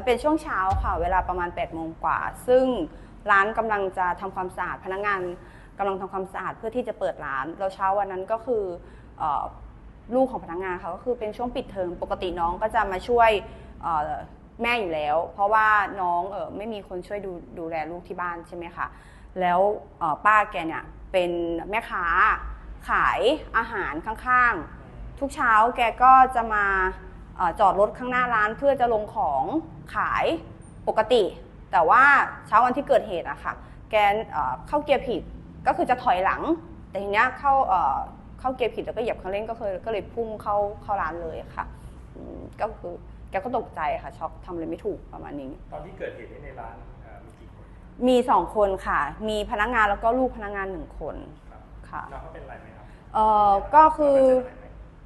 มันเป็นช่วงเช้าค่ะ เวลาประมาณ8ปดโมงกว่า ซึ่งร้านกำลังจะทำความสะอาด พนักงานกำลังทำความสะอาดเพื่อที่จะเปิดร้าน แล้วเช้าวันนั้นก็คืออลูกของพนักงานเขาก็คือเป็นช่วงปิดเทอม ปกติน้องก็จะมาช่วยแม่อยู่แล้ว เพราะว่าน้องเออไม่มีคนช่วยดูดูแลลูกที่บ้านใช่ไหมคะ แล้วป้าแกเนี่ยเป็นแม่ค้าขายอาหารข้างๆ ทุกเช้าแกก็จะมา จอดรถข้างหน้าร้านเพื่อจะลงของขายปกติ แต่ว่าเช้าวันที่เกิดเหตุอะค่ะแกเอ่อเข้าเกียร์ผิดก็คือจะถอยหลัง แต่ทีเนี้ยเข้าเอ่อเข้าเกียร์ผิดแล้วก็เหยียบคันเร่งก็เคยก็เลยพุ่งเข้าเข้าร้านเลยค่ะอืมก็คือแกก็ตกใจค่ะช็อกทำอะไรไม่ถูกประมาณนี้ ตอนที่เกิดเหตุในร้านเอ่อมีกี่คนมีสองคนค่ะ มีพนักงานแล้วก็ลูกพนักงานหนึ่งคนครับค่ะน้องเขาเป็นอะไรไหมครับเอ่อก็คือ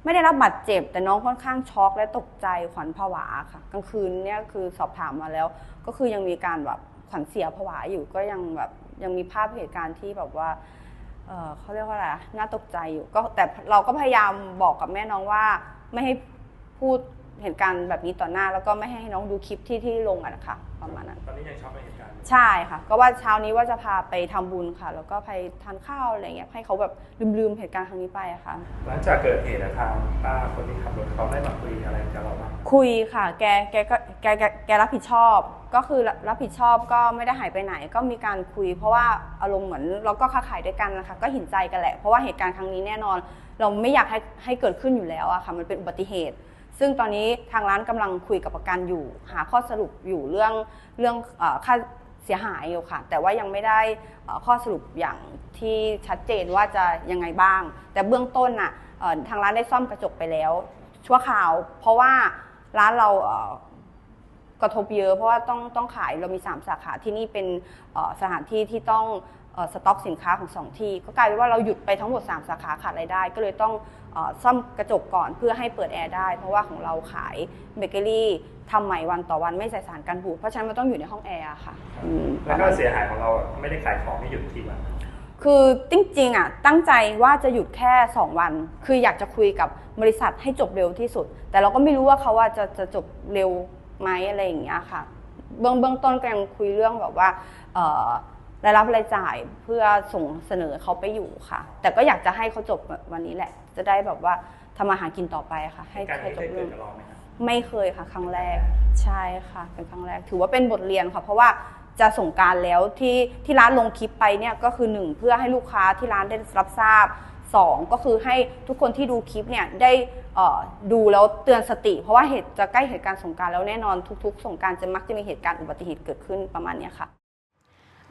ไม่ได้รับบาดเจ็บ แต่น้องค่อนข้างช็อกและตกใจขวัญผวาค่ะ กลางคืนเนี่ยคือสอบถามมาแล้ว ก็คือยังมีการแบบขวัญเสียผวาอยู่ก็ยังแบบยังมีภาพเหตุการณ์ที่แบบว่าเอ่อเขาเรียกว่าอะไรน่าตกใจอยู่ก็แต่เราก็พยายามบอกกับแม่น้องว่า ไม่ให้พูดเหตุการณ์แบบนี้ต่อหน้า แล้วก็ไม่ให้น้องดูคลิปที่ที่ลงอะนะคะประมาณนั้นตอนนี้ยังช็อกในเหตุการณ์อยู่ ใช่ค่ะ ก็ว่าเช้านี้ว่าจะพาไปทำบุญค่ะ แล้วก็ไปทานข้าวอะไรเงี้ยให้เขาแบบลืมๆเหตุการณ์ครั้งนี้ไปอะค่ะ หลังจากเกิดเหตุอะทางป้าคนที่ขับรถเขาได้มาคุยอะไรกับเราบ้างคุยค่ะ แก แกก็แกแก แกรับผิดชอบ ก็คือรับผิดชอบก็ไม่ได้หายไปไหน ก็มีการคุย เพราะว่าอารมณ์เหมือนเราก็ค้าขายด้วยกันนะคะ ก็เห็นใจกันแหละ เพราะว่าเหตุการณ์ครั้งนี้แน่นอน เราไม่อยากให้ให้เกิดขึ้นอยู่แล้วอะค่ะ มันเป็นอุบัติเหตุ ซึ่งตอนนี้ทางร้านกำลังคุยกับประกันอยู่ หาข้อสรุปอยู่เรื่องเรื่องเอ่อค่า เสียหายอยู่ค่ะ แต่ว่ายังไม่ได้ข้อสรุปอย่างที่ชัดเจนว่าจะยังไงบ้าง แต่เบื้องต้นน่ะทางร้านได้ซ่อมกระจกไปแล้ว ชั่วคราว เพราะว่าร้านเรากระทบเยอะเพราะว่าต้องต้องขายเรามี 3 สาขาที่นี่เป็นสถานที่ที่ต้อง สต็อกสินค้าของสองที่ ก็กลายเป็นว่าเราหยุดไปทั้งหมด 3 สาขาขาดรายได้ ก็เลยต้องเอ่อซ่อมกระจกก่อนเพื่อให้เปิดแอร์ได้ เพราะว่าของเราขายเบเกอรี่ทำใหม่วันต่อวันไม่ใส่สารกันบูดเพราะฉะนั้นมันต้องอยู่ในห้องแอร์อะค่ะอืมแล้วก็เสียหายของเราอะไม่ได้ขายของที่หยุดที่วันคือจริงๆอะตั้งใจว่าจะหยุดแค่ 2 วัน คืออยากจะคุยกับบริษัทให้จบเร็วที่สุด แต่เราก็ไม่รู้ว่าเขาว่าจะจะจบเร็วไหมอะไรอย่างเงี้ยค่ะ เบื้องเบื้องต้นก็ยังคุยเรื่องแบบว่าเอ่อ รายรับรายจ่ายเพื่อส่งเสนอเขาไปอยู่ค่ะ แต่ก็อยากจะให้เขาจบวันนี้แหละ จะได้แบบว่าทำมาหากินต่อไปค่ะ ให้การให้นี้จเคบยเกิเรื่อดงกับเราไหมครับไม่เคยค่ะครั้งแรกใช่ค่ะ เป็นครั้งแรก ถือว่าเป็นบทเรียนค่ะ เพราะว่าจะส่งกรารแล้วที่ที่ร้านลงคลิปไปเนี่ยก็คือหนึ่งเพื่อให้ลูกค้าที่ร้านได้รับทราบสองก็คือให้ทุกคนที่ดูคลิปเนี่ยได้เอ่อดูแล้วเตือนสติ เพราะว่าเหตุจะใกล้เหตุการณ์สงกรารแล้วแน่นอนทุก ๆ สงกรารจะมักจะมีเหตุการณ์อุบัติเหตุเกิดขึ้นประมาณเนี้ยค่ะ